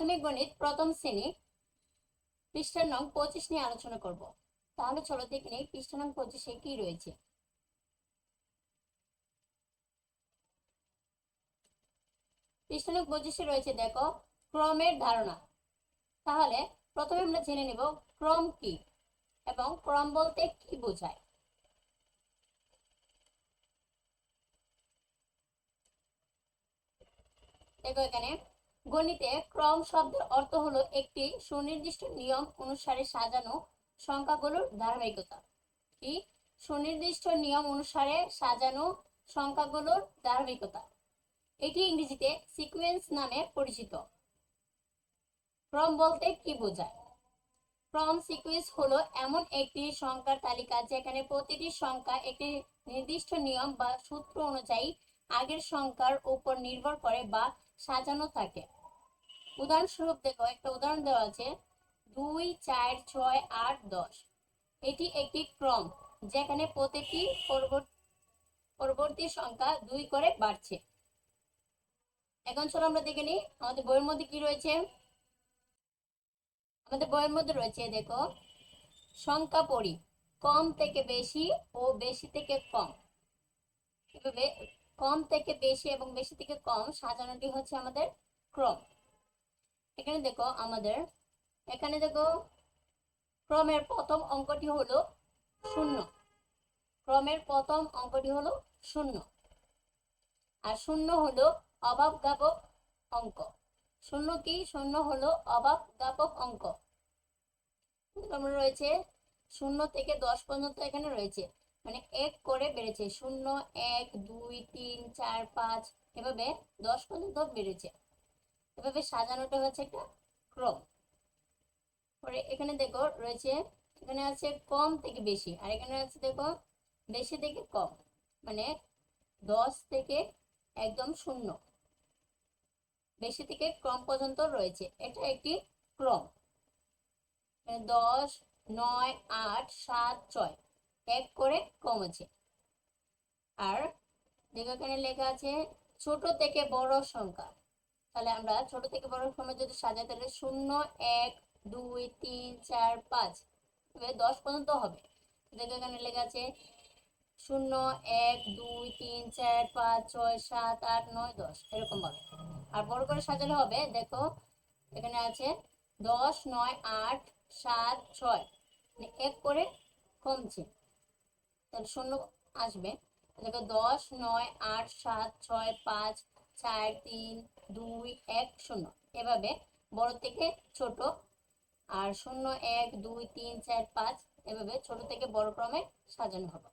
প্রাথমিক গণিত প্রথম শ্রেণি, পৃষ্ঠার নং পঁচিশ নিয়ে আলোচনা করব। তাহলে চলো দেখে নেই পৃষ্ঠা নং পঁচিশে কি রয়েছে। পৃষ্ঠা নং পঁচিশে রয়েছে দেখো, ক্রমের ধারণা। তাহলে প্রথমে আমরা জেনে নেব ক্রম কি এবং ক্রম বলতে কি বোঝায়। দেখো এখানে গণিতে ক্রম শব্দের অর্থ হলো একটি সুনির্দিষ্ট নিয়ম অনুসারে সাজানো সংখ্যাগুলোর ধারাবাহিকতা। কি? সুনির্দিষ্ট নিয়ম অনুসারে সাজানো সংখ্যাগুলোর ধারাবাহিকতা। এটি ইংরেজিতে সিকোয়েন্স নামে পরিচিত। ক্রম বলতে কি বোঝায়? ক্রম সিকোয়েন্স হলো এমন একটি সংখ্যার তালিকা যেখানে প্রতিটি সংখ্যা একটি নির্দিষ্ট নিয়ম বা সূত্র অনুযায়ী আগের সংখ্যার উপর নির্ভর করে বা সাজানো থাকে। উদাহরণস্বরূপ দেখো, একটা উদাহরণ দেওয়া আছে, দুই, চার, ছয়, আট, দশ। এটি একটি ক্রম, যেখানে প্রতিটি পরবর্তী সংখ্যা দুই করে বাড়ছে। এখন চলো আমরা দেখে নিই, আমাদের বইয়ের মধ্যে কি রয়েছে? আমাদের বইয়ের মধ্যে রয়েছে, দেখো, সংখ্যা পড়ি, কম থেকে বেশি ও বেশি থেকে কম। কম থেকে বেশি এবং বেশি থেকে কম সাজানোটি হচ্ছে আমাদের ক্রম। এখানে দেখো আমাদের, এখানে দেখো ক্রমের প্রথম অঙ্কটি হলো শূন্য। ক্রমের প্রথম অঙ্কটি হলো শূন্য। আর শূন্য হলো অভাব গাপক অঙ্ক। শূন্য কি? শূন্য হলো অভাব গাপক অঙ্ক রয়েছে শূন্য থেকে দশ পর্যন্ত এখানে রয়েছে। মানে এক করে বেড়েছে, শূন্য, এক, দুই, তিন, চার, পাঁচ, এভাবে দশ পর্যন্ত বেড়েছে। এভাবে সাজানোটা হচ্ছে একটা ক্রম। পরে এখানে দেখো রয়েছে, এখানে আছে কম থেকে বেশি, আর এখানে আছে দেখো বেশি থেকে কম মানে দশ থেকে একদম শূন্য। বেশি থেকে ক্রম পর্যন্ত রয়েছে, এটা একটি ক্রম। দশ, নয়, আট, সাত, ছয়। এক করে কম আছে আর দেখো এখানে লেখা আছে, ছোট থেকে বড় সংখ্যা। তাহলে আমরা ছোট থেকে বড় সংখ্যা যদি সাজাই, তাহলে শূন্য, এক, দুই, তিন, চার, পাঁচ। এভাবে দশ পর্যন্ত হবে। দেখো এখানে লেখা আছে, শূন্য, এক, দুই, তিন, চার, পাঁচ, ছয়, সাত, আট, নয়, দশ। এরকম হবে আর বড় করে সাজালে হবে, দেখো এখানে আছে, দশ, নয়, আট, সাত, ছয়। মানে এক করে কমছে। তাহলে শূন্য আসবে। দেখো দশ, নয়, আট, সাত, ছয়, পাঁচ, চার, তিন, দুই, এক, শূন্য। এভাবে বড় থেকে ছোট আর শূন্য, এক, দুই, তিন, চার, পাঁচ এভাবে ছোট থেকে বড় ক্রমে সাজানো হবে।